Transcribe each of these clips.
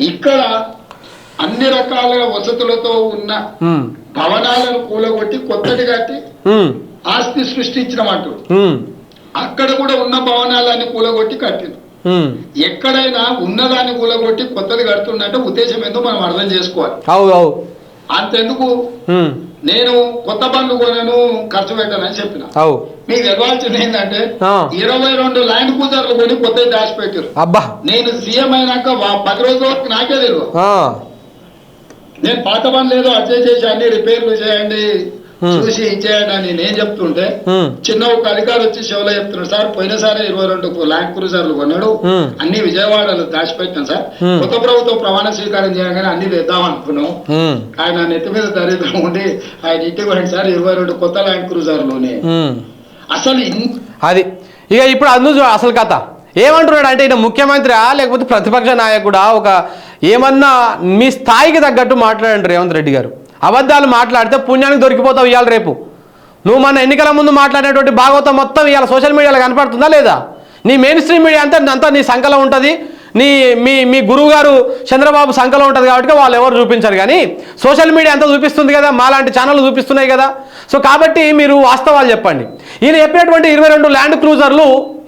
ఇక్కడ అన్ని రకాల వసతులతో ఉన్న భవనాలను కూలగొట్టి కొత్తటి కట్టి ఆస్తి సృష్టించినమాట ఉమ్, అక్కడ కూడా ఉన్న భవనాలన్నీ కూలగొట్టి కట్టింది. ఎక్కడైనా ఉన్నదాన్ని కూలగొట్టి కొత్తది కడుతుందంటే ఉద్దేశం ఏందో మనం అర్థం చేసుకోవాలి. అంతెందుకు? నేను కొత్త బండ్లు కొనను ఖర్చు పెట్టానని చెప్పిన. మీకు తెలవాల్సింది ఏంటంటే. ఇరవై రెండు ల్యాండ్ కూజర్లు కొని కొత్త దాచిపెట్టారు అబ్బా. నేను సీఎం అయినాక పది రోజుల వరకు నాకే తెలియదు. నేను పాత బండ్లు ఏదో అడ్జస్ట్ చేసి అన్ని రిపేర్లు చేయండి. చూసి ఇచ్చేయండి అని నేను చెప్తుంటే ఉమ్, చిన్న ఒక అధికారి వచ్చి షోలో చెప్తున్నాడు సార్ పోయినసారి ఇరవై రెండు ల్యాండ్ క్రూజర్లు కొన్నాడు. Hmm. అన్ని విజయవాడలో దాచిపెట్టాం సార్. Hmm. కొత్త ప్రభుత్వం ప్రమాణ స్వీకారం చేయగానే అన్ని తెద్దాం అనుకున్నాం. ఆయన నెత్తి మీద దరిద్రం ఉండి ఆయన ఇంటికి పోయింది సార్ ఇరవై రెండు కొత్త ల్యాండ్ క్రూజర్లోనే. అసలు అది. ఇక ఇప్పుడు అందు అసలు కథ. ఏమంటున్నాడు అంటే ఈయన ముఖ్యమంత్రి లేకపోతే ప్రతిపక్ష నాయకుడా ఒక ఏమన్నా మీ స్థాయికి తగ్గట్టు మాట్లాడండి రేవంత్ రెడ్డి గారు. అబద్ధాలు మాట్లాడితే పుణ్యానికి దొరికిపోతావు ఇవాళ రేపు. నువ్వు మన ఎన్నికల ముందు మాట్లాడేటువంటి భాగవతం మొత్తం ఇవాళ సోషల్ మీడియాలో కనపడుతుందా లేదా? నీ మెయిన్ స్ట్రీమ్ మీడియా అంతా అంతా నీ సంఖలో ఉంటుంది. నీ మీ మీ గురువు గారు చంద్రబాబు సంఖలో ఉంటుంది కాబట్టి వాళ్ళు ఎవరు చూపించరు కానీ సోషల్ మీడియా అంతా చూపిస్తుంది కదా మాలాంటి ఛానళ్ళు చూపిస్తున్నాయి కదా. సో కాబట్టి మీరు వాస్తవాలు చెప్పండి. ఈయన చెప్పినటువంటి ఇరవై రెండు ల్యాండ్ క్రూజర్లు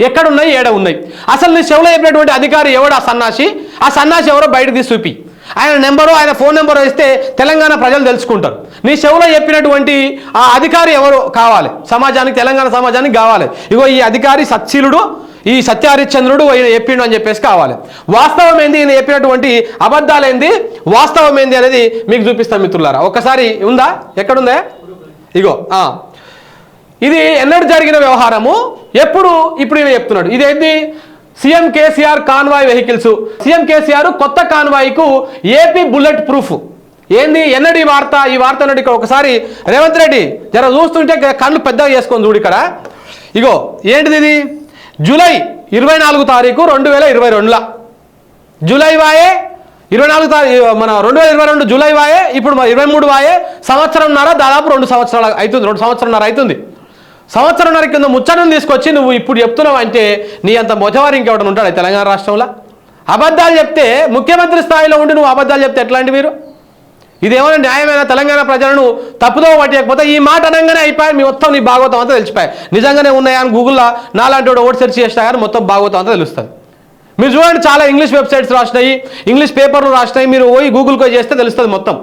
ఎక్కడున్నాయి ఏడ ఉన్నాయి? అసలు నీ చెవులో చెప్పినటువంటి అధికారి ఎవడు ఆ సన్నాసి? ఆ సన్నాసి ఎవరో బయటకు తీసి చూపి. ఆయన నెంబరు ఆయన ఫోన్ నెంబరు ఇస్తే తెలంగాణ ప్రజలు తెలుసుకుంటారు. నీ చెవులో చెప్పినటువంటి ఆ అధికారి ఎవరు? కావాలి. సమాజానికి తెలంగాణ సమాజానికి కావాలి. ఇగో ఈ అధికారి సత్శీలుడు ఈ సత్యహరిశ్చంద్రుడు ఈయన చెప్పిండు అని చెప్పేసి కావాలి. వాస్తవం ఏంది? ఈయన చెప్పినటువంటి అబద్ధాలు ఏంది వాస్తవం ఏంది అనేది మీకు చూపిస్తాం మిత్రులారా. ఒక్కసారి ఉందా? ఎక్కడుందా? ఇగో ఇది ఎన్నడూ జరిగిన వ్యవహారము. ఎప్పుడు? ఇప్పుడు ఈయన చెప్తున్నాడు. ఇదేంటి CM KCR convoy vehicles. CM KCR కొత్త కాన్వాయ్కు ఏపీ బుల్లెట్ ప్రూఫ్. ఏంది? ఎన్నడి వార్త? ఈ వార్త అన్నది ఒకసారి రేవంత్ రెడ్డి జర చూస్తుంటే కళ్ళు పెద్దగా చేసుకొని చూడు ఇక్కడ. ఇగో ఏంటిది ఇది? జూలై ఇరవై నాలుగు తారీఖు రెండు వేల ఇరవై రెండులా. జూలై వాయే ఇరవై నాలుగు తారీఖు మన రెండు వేల ఇరవై రెండు జూలై వాయే ఇప్పుడు ఇరవై మూడు వాయే సంవత్సరంన్నర దాదాపు రెండు సంవత్సరాలు అవుతుంది రెండు సంవత్సరంన్నర అవుతుంది. సంవత్సరంన్నర కింద ముచ్చటను తీసుకొచ్చి నువ్వు ఇప్పుడు చెప్తున్నావు అంటే నీ అంత మొదవారు ఇంకెవడని ఉంటాడు తెలంగాణ రాష్ట్రంలో? అబద్ధాలు చెప్తే ముఖ్యమంత్రి స్థాయిలో ఉండి నువ్వు అబద్ధాలు చెప్తే ఎట్లాంటి మీరు ఇదేమైనా న్యాయమైన తెలంగాణ ప్రజలను తప్పుదో పట్టకపోతే ఈ మాట అనగానే అయిపోయి మీ మొత్తం నీ భాగవతం అంతా తెలిసిపోయాయి. నిజంగానే ఉన్నాయా అని గూగుల్లో నాలాంటి వాడు ఓట్ సెర్చ్ చేసినా కానీ మొత్తం భాగవతం అంతా తెలుస్తుంది. మీరు చూడండి చాలా ఇంగ్లీష్ వెబ్సైట్స్ రాసినాయి ఇంగ్లీష్ పేపర్లు రాసినాయి. మీరు పోయి గూగుల్కో చేస్తే తెలుస్తుంది మొత్తం.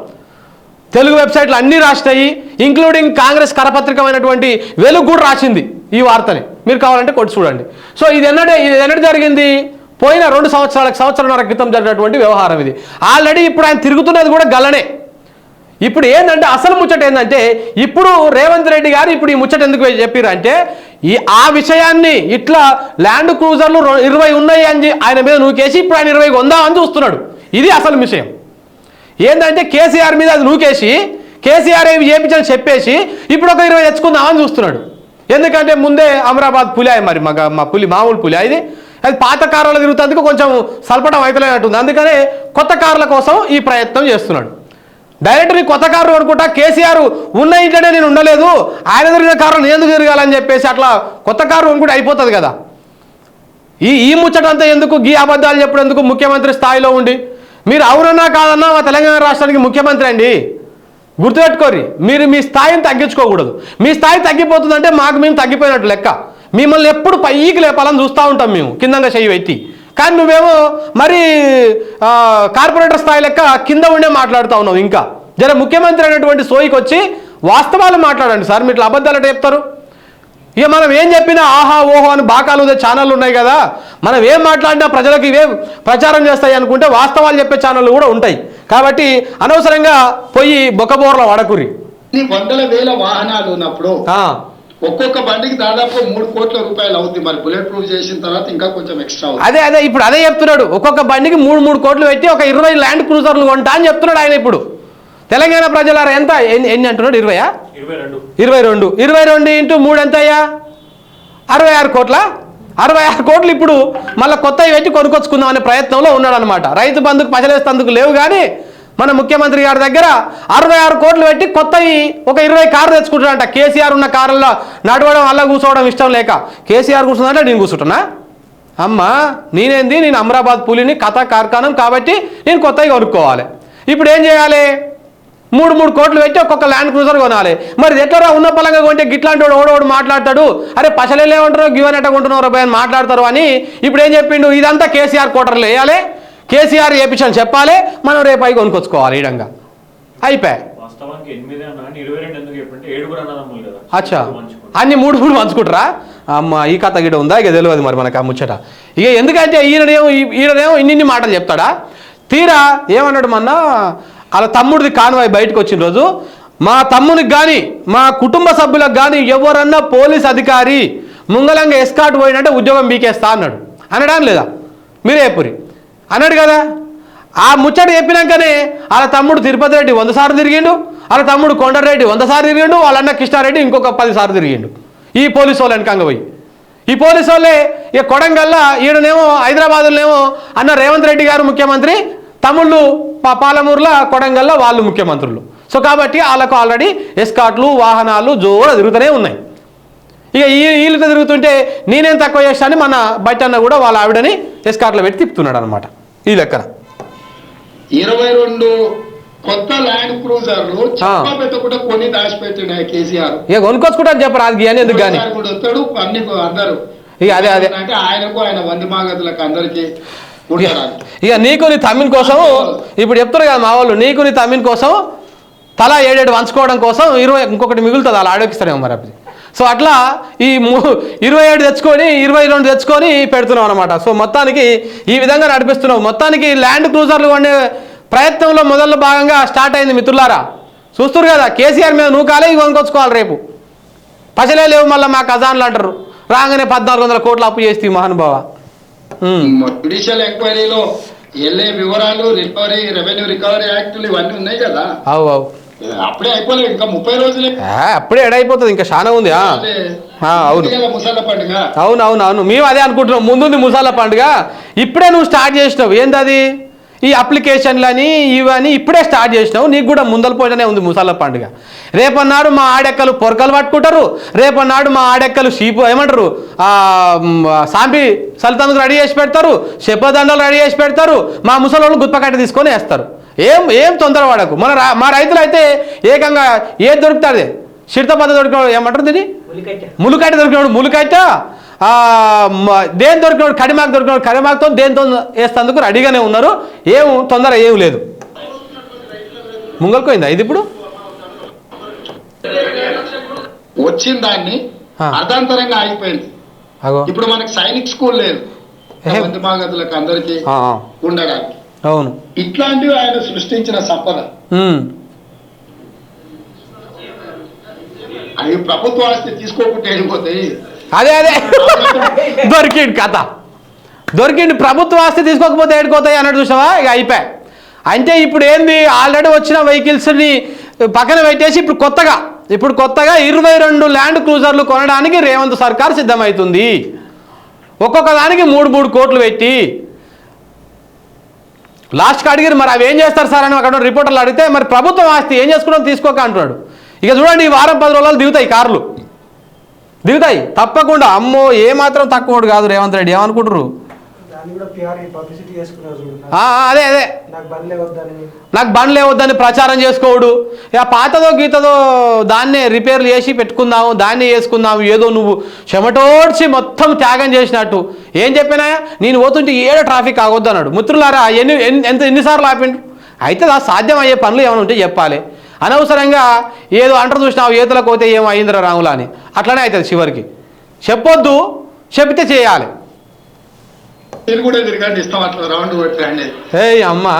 తెలుగు వెబ్సైట్లు అన్నీ రాసినాయి ఇంక్లూడింగ్ కాంగ్రెస్ కరపత్రికమైనటువంటి వెలుగు కూడా రాసింది ఈ వార్తని. మీరు కావాలంటే కొట్టి చూడండి. సో ఇది ఎన్నడే ఇది ఎన్నటి జరిగింది? పోయిన రెండు సంవత్సరాలకు సంవత్సరాల క్రితం జరిగినటువంటి వ్యవహారం ఇది. ఆల్రెడీ ఇప్పుడు ఆయన తిరుగుతున్నది కూడా గలనే. ఇప్పుడు ఏంటంటే అసలు ముచ్చట ఏంటంటే ఇప్పుడు రేవంత్ రెడ్డి గారు ఇప్పుడు ఈ ముచ్చట ఎందుకు చెప్పారంటే ఈ ఆ విషయాన్ని ఇట్లా ల్యాండ్ క్రూజర్లు ఇరవై ఉన్నాయి అని ఆయన మీద నూకేసి ఇప్పుడు ఆయన ఇరవై కొందామని చూస్తున్నాడు. ఇది అసలు విషయం. ఏంటంటే కేసీఆర్ మీద అది నూకేసి కేసీఆర్ ఏమి చేయించని చెప్పేసి ఇప్పుడు ఒక ఇరవై తెచ్చుకుందామని చూస్తున్నాడు. ఎందుకంటే ముందే అమరాబాద్ పులి మరి మా మా పులి మామూలు పులి ఇది. అది పాత కారులో తిరుగుతందుకు కొంచెం సల్పటం అవుతలేనట్టుంది అందుకనే కొత్త కార్ల కోసం ఈ ప్రయత్నం చేస్తున్నాడు. డైరెక్ట్ నీ కొత్త కారు అనుకుంటా కేసీఆర్ ఉన్న ఇంట్లోనే నేను ఉండలేదు ఆయన తిరిగిన కారు నేను ఎందుకు తిరగాలని చెప్పేసి అట్లా కొత్త కారు అనుకుంటే అయిపోతుంది కదా. ఈ ఈ ముచ్చటంతా ఎందుకు గీ అబద్ధాలు చెప్పడం ఎందుకు ముఖ్యమంత్రి స్థాయిలో ఉండి? మీరు అవునన్నా కాదన్నా మా తెలంగాణ రాష్ట్రానికి ముఖ్యమంత్రి అండి. గుర్తుపెట్టుకోరి మీరు మీ స్థాయిని తగ్గించుకోకూడదు. మీ స్థాయి తగ్గిపోతుందంటే మాకు మేము తగ్గిపోయినట్టు లెక్క. మిమ్మల్ని ఎప్పుడు పైకి లేపాలని చూస్తూ ఉంటాం మేము కిందంగా చెయ్యి వ్యక్తి కానీ నువ్వేమో మరి కార్పొరేటర్ స్థాయి లెక్క కింద ఉండే మాట్లాడుతూ ఉన్నావు ఇంకా. జర ముఖ్యమంత్రి అనేటువంటి సోయికి వచ్చి వాస్తవాలు మాట్లాడండి సార్ మీరు అబద్ధాలు చెప్తారు? ఇక మనం ఏం చెప్పినా ఆహా ఓహో అని బాకాలు ఉదే ఛానళ్ళు ఉన్నాయి కదా. మనం ఏం మాట్లాడినా ప్రజలకు ఇవే ప్రచారం చేస్తాయి అనుకుంటే వాస్తవాలు చెప్పే ఛానళ్ళు కూడా ఉంటాయి. కాబట్టి అనవసరంగా పోయి బొక్కబోర్ల వడకురి వందల వేల వాహనాలు ఉన్నప్పుడు ఒక్కొక్క బండికి దాదాపు మూడు కోట్ల రూపాయలు అవుతుంది మరి బుల్లెట్ ప్రూఫ్ చేసిన తర్వాత ఇంకా కొంచెం ఎక్స్ట్రా అదే అదే ఇప్పుడు అదే చెప్తున్నాడు. ఒక్కొక్క బండికి మూడు మూడు కోట్లు పెట్టి ఒక ఇరవై ల్యాండ్ క్రూజర్లు కొంటా అని చెప్తున్నాడు ఆయన ఇప్పుడు. తెలంగాణ ప్రజలారా ఎంత? ఎన్ని అంటున్నాడు? ఇరవయా? ఇరవై రెండు. ఇరవై రెండు. ఇంటూ మూడు ఎంత అయ్యా అరవై ఆరు కోట్ల? అరవై ఆరు కోట్లు ఇప్పుడు మళ్ళీ కొత్తవి పెట్టి కొనుక్కొచ్చుకుందాం అనే ప్రయత్నంలో ఉన్నాడు అనమాట రైతు బంధుకు పచలేస్తందుకు లేవు కానీ మన ముఖ్యమంత్రి గారి దగ్గర అరవై ఆరు కోట్లు పెట్టి కొత్తవి ఒక ఇరవై కార్లు తెచ్చుకుంటాడంట కేసీఆర్ ఉన్న కారుల్లో నడవడం అలా కూర్చోవడం ఇష్టం లేక. కేసీఆర్ కూర్చుందంటే నేను కూర్చుంటున్నా? అమ్మా నేనేంది? నేను అమరాబాద్ పులిని కథ కార్ఖానం కాబట్టి నేను కొత్తవి కొనుక్కోవాలి. ఇప్పుడు ఏం చేయాలి? మూడు మూడు కోట్లు పెట్టి ఒక్కొక్క ల్యాండ్ క్రూజర్ కొనాలి. మరి ఎట్లా ఉన్న పలంగా కొంటే గిట్లాంటి వాడు ఓడోడు మాట్లాడతాడు? అరే పసలేలే ఉంటారు గివన్ ఎట్ట కొంటున్నారు అని మాట్లాడతారు అని ఇప్పుడు ఏం చెప్పిండు? ఇదంతా కేసీఆర్ కోటర్లు వేయాలి. కేసీఆర్ వేపించని చెప్పాలి. మనం రేపు అయి కొనుక్కొచ్చుకోవాలి ఈ విధంగా. అయిపోయా అచ్చా. అన్ని మూడు మూడు పంచుకుంటారా? అమ్మ ఈ కథ గిడ ఉందా? ఇక తెలియదు మరి మనకు ఆ ముచ్చట. ఇక ఎందుకంటే ఈయననేమో ఈ- ఈయననేమో ఇన్ని మాటలు చెప్తాడా? తీరా ఏమన్నాడు మొన్న? వాళ్ళ తమ్ముడిది కాన్వాయ్ బయటకు వచ్చిన రోజు మా తమ్మునికి కానీ మా కుటుంబ సభ్యులకు కానీ ఎవరన్నా పోలీస్ అధికారి ముంగలంగా ఎస్కాట్ పోయినంటే ఉద్యోగం బీకేస్తా అన్నాడు. అనడాని లేదా? మీరే అన్నాడు కదా? ఆ ముచ్చట చెప్పినాకనే వాళ్ళ తమ్ముడు తిరుపతి రెడ్డి వంద సార్లు తిరిగిండు వాళ్ళ తమ్ముడు కొండరెడ్డి వంద సార్లు తిరిగిండు వాళ్ళ అన్న కృష్ణారెడ్డి ఇంకొక పది సార్లు తిరిగిండు. ఈ పోలీసు వాళ్ళు వెనకంగా పోయి. ఈ పోలీసు వాళ్ళే ఇక కొడంగల్లా ఈయననేమో హైదరాబాద్లోనేమో అన్న రేవంత్ రెడ్డి గారు ముఖ్యమంత్రి తమ్ముళ్ళు పా- పాలమూరులో కొడంగల్లో వాళ్ళు ముఖ్యమంత్రులు. సో కాబట్టి వాళ్ళకు ఆల్రెడీ ఎస్కాట్లు వాహనాలు జోర తిరుగుతూనే ఉన్నాయి. ఇక ఈ వీళ్ళతో తిరుగుతుంటే నేనేం తక్కువ చేస్తానని మన బయట కూడా వాళ్ళ ఆవిడని ఎస్కాట్లో పెట్టి తిప్పుతున్నాడు అనమాట ఈ లెక్కన. ఇరవై రెండు కొత్త ల్యాండ్ క్రూజర్లు పెట్టకుండా కొన్ని దాచిపెట్టినాయి కేసీఆర్. ఇక కొనుక్కొచ్చుకుంటా చెప్పరు అది అని ఎందుకు కానీ. అన్ని అందరు. ఇక అదే అదే. అంటే ఆయనకు ఆయన వంది మాగతులకు అందరికి. ఇక ఇక నీకు నీ తమ్మిన కోసం ఇప్పుడు చెప్తారు కదా మా వాళ్ళు నీకు నీ తమ్మిన కోసం తలా ఏడేడు వంచుకోవడం కోసం ఇరవై ఇంకొకటి మిగులుతుంది అలా ఆడోకిస్తారేమో మరి అది సో అట్లా ఈ ఇరవై ఏడు తెచ్చుకొని ఇరవై రెండు తెచ్చుకొని పెడుతున్నాం అనమాట సో మొత్తానికి ఈ విధంగా నడిపిస్తున్నావు. మొత్తానికి ల్యాండ్ క్రూజర్లు కొనే ప్రయత్నంలో మొదల భాగంగా స్టార్ట్ అయింది మిత్రులారా. చూస్తారు కదా కేసీఆర్ మీద నువ్వు కాలే ఇవి రేపు. పసలే లేవు మళ్ళీ మా ఖజాన్లు అంటారు. రాగానే పద్నాలుగు వందల కోట్లు అప్పు చేస్తే మహానుభావ. జ్యుడిషియల్ ఎంక్వైరీలో వెళ్ళే వివరాలు రికవరీ రెవెన్యూ రికవరీ యాక్టులు ఇవన్నీ ఉన్నాయి కదా? అవు అవు. అప్పుడే అయిపోలేదు ఇంకా ముప్పై రోజులే. అప్పుడే ఎడైపోతుంది ఇంకా చాలా ఉంది అవును. పండుగ. అవును అవును అవును. మేము అదే అనుకుంటున్నాం ముందుంది ముసాల పండుగ. ఇప్పుడే నువ్వు స్టార్ట్ చేసినావు. ఏందది? ఈ అప్లికేషన్లని ఇవని ఇప్పుడే స్టార్ట్ చేసినావు. నీకు కూడా ముందల పోయిననే ఉంది ముసాల పండుగ. రేపన్నాడు మా ఆడెక్కలు పొరకలు పట్టుకుంటారు. రేపన్నాడు మా ఆడెక్కలు షీపు ఏమంటారు? సాంపి సల్తానికి రెడీ చేసి పెడతారు. చెప్పదండలు రెడీ చేసి పెడతారు. మా ముసలోళ్ళు గుత్పకట్ట తీసుకొని వేస్తారు. ఏం ఏం తొందర పడకు. మన మా రైతులు అయితే ఏకంగా ఏది దొరుకుతుంది? చిడతపద దొరికిన ఏమంటారు దీన్ని? ములుకట్ట దొరికినాడు ములుకట్ట దేని దొరికినాడు కడిమాకు దొరికినాడు కడిమాకుతో దేనితో వేస్తేందుకు రెడీగానే ఉన్నారు. ఏం తొందర ఏం లేదు. ముంగల్పోయిందా ఇది ఇప్పుడు? వచ్చిన దాన్ని ఆ. అర్ధాంతరంగా ఆగిపోయింది. ఇప్పుడు మనకి సైనిక్ స్కూల్ లేదు. మాగతులకు అందరికి ఉండడానికి. అవును. ఇట్లాంటివి ఆయన సృష్టించిన సంపద. అవి ప్రభుత్వ ఆస్తి తీసుకోకుండా వెళ్ళిపోతాయి అదే అదే. దొరికిండు కథ. దొరికిండు ప్రభుత్వ ఆస్తి తీసుకోకపోతే ఏడుకోతాయి అన్నట్టు చూసావా? ఇక అయిపోయాయి అంటే ఇప్పుడు ఏంది? ఆల్రెడీ వచ్చిన వెహికల్స్ని పక్కన పెట్టేసి ఇప్పుడు కొత్తగా ఇప్పుడు కొత్తగా ఇరవై రెండు ల్యాండ్ క్రూజర్లు కొనడానికి రేవంత్ సర్కార్ సిద్ధమవుతుంది ఒక్కొక్క దానికి మూడు మూడు కోట్లు పెట్టి. లాస్ట్కి అడిగారు మరి అవి ఏం చేస్తారు సార్? అని అక్కడ రిపోర్టర్లు అడిగితే మరి ప్రభుత్వం ఆస్తి ఏం చేసుకున్నాం తీసుకోక అంటున్నాడు. ఇక చూడండి ఈ వారం పది రోజులు దిగుతాయి కార్లు. దిగుతాయి. తప్పకుండా. అమ్మో ఏ మాత్రం తక్కువ కాదు రేవంత్ రెడ్డి. ఏమనుకుంటారు అదే అదే. నాకు బండ్లే వద్దని. ప్రచారం చేసుకోడు. ఇక పాతదో గీతదో దాన్నే రిపేర్లు చేసి పెట్టుకుందాము దాన్ని వేసుకుందాము ఏదో నువ్వు చెమటోడ్చి మొత్తం త్యాగం చేసినట్టు. ఏం చెప్పినా నేను పోతుంటే ఏడో ట్రాఫిక్ ఆగొద్దు అన్నాడు మిత్రులారా ఎన్ని ఎంత ఎన్నిసార్లు ఆపిండు అయితే సాధ్యం అయ్యే పనులు ఏమైనా ఉంటే చెప్పాలి. అనవసరంగా ఏదో అంటారు చూసినావు ఏతులకు పోతే ఏమో అయిందిరా రాములా అని. అట్లనే అవుతుంది చివరికి. చెప్పొద్దు చెబితే చేయాలి. అమ్మా!